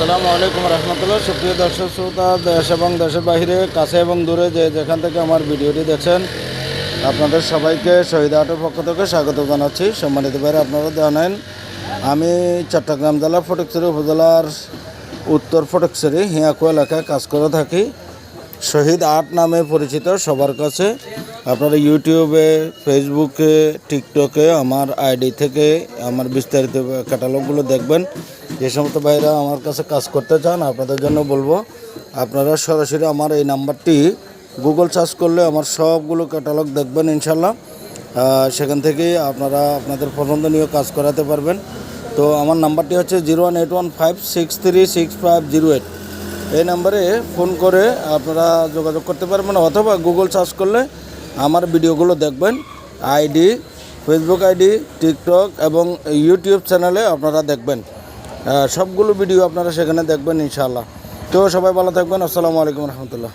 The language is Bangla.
আসসালামু আলাইকুম রহমতুল্লাহ। সুপ্রিয় দর্শক শ্রোতা, দেশ এবং দেশের বাইরে, কাছে এবং দূরে যে যেখান থেকে আমার ভিডিওটি দেখছেন, আপনাদের সবাইকে শহীদ আটের পক্ষ থেকে স্বাগত জানাচ্ছি। সম্মানিত ভাইরা, আপনারা জানেন, আমি চট্টগ্রাম জেলার ফটিকছড়ি উপজেলার উত্তর ফটিকছড়ি, হিয়াকু এলাকায় কাজ করে থাকি। শহীদ আর্ট নামে পরিচিত সবার কাছে আপনারা ইউটিউবে, ফেসবুকে, টিকটকে আমার আইডি থেকে আমার বিস্তারিত ক্যাটালগুলো দেখবেন। যে সমস্ত ভাইরা আমার কাছে কাজ করতে চান, আপনাদের জন্য বলব, আপনারা সরাসরি আমার এই নাম্বারটি গুগল সার্চ করলে আমার সবগুলো ক্যাটালগ দেখবেন ইনশাল্লাহ সেখান থেকে আপনারা আপনাদের পছন্দনীয় কাজ করাতে পারবেন। তো আমার নাম্বারটি হচ্ছে zero one eight one five six three six five zero eight. এই নাম্বারে ফোন করে আপনারা যোগাযোগ করতে পারবেন অথবা গুগল সার্চ করলে আমার ভিডিওগুলো দেখবেন। আইডি ফেসবুক আইডি টিকটক এবং ইউটিউব চ্যানেলে আপনারা দেখবেন। সবগুলো ভিডিও আপনারা সেখানে দেখবেন ইনশাআল্লাহ। তো সবাই ভালো থাকবেন। আসসালামু আলাইকুম রহমতুল্লাহ।